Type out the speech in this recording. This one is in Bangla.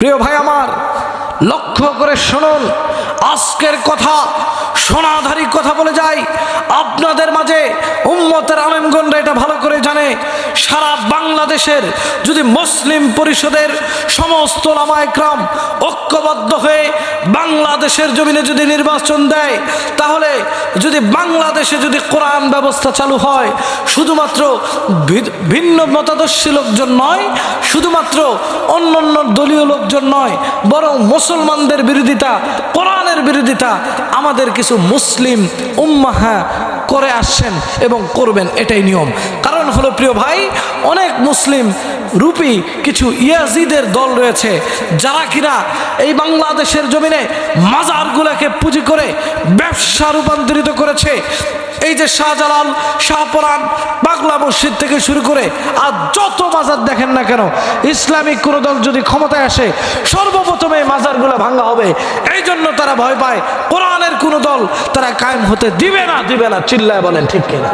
প্রিয় ভাই আমার, লক্ষ্য করে শুনুন, আজকের কথা, সোনাধারী কথা বলে যাই। আপনাদের মাঝে উম্মতের সারা বাংলাদেশের যদি মুসলিম পরিষদের সমস্ত লামায়ক্রাম ঐক্যবদ্ধ হয়ে বাংলাদেশের জমিনে যদি নির্বাচন দেয়, তাহলে যদি বাংলাদেশে যদি কোরআন ব্যবস্থা চালু হয়, শুধুমাত্র ভিন্ন মতাদর্শী লোকজন নয়, শুধুমাত্র অন্য অন্য দলীয় লোকজন নয়, বরং মুসলমানদের বিরোধিতা বিরোধিতা আমাদের কিছু মুসলিম উম্মাহা করে আসছেন এবং করবেন এটাই নিয়ম। কারণ হলো, প্রিয় ভাই, অনেক মুসলিম রূপী কিছু ইয়াজিদের দল রয়েছে, যারা কিনা এই বাংলাদেশের জমিনে মাজারগুলোকে পুঁজি করে ব্যবসা রূপান্তরিত করেছে। এই যে শাহজালাল শাহপরান বাংলা মসজিদ থেকে শুরু করে আর যত মাজার দেখেন না কেন, ইসলামিক কোনো দল যদি ক্ষমতায় আসে, সর্বপ্রথমে ভাঙ্গা ভাঙা হবে। এই জন্য তারা ভয় পায়। কোরআনের কোনো দল তারা কায়েম হতে দিবে না দিবে না, চিল্লায় বলেন, ঠিক কিনা?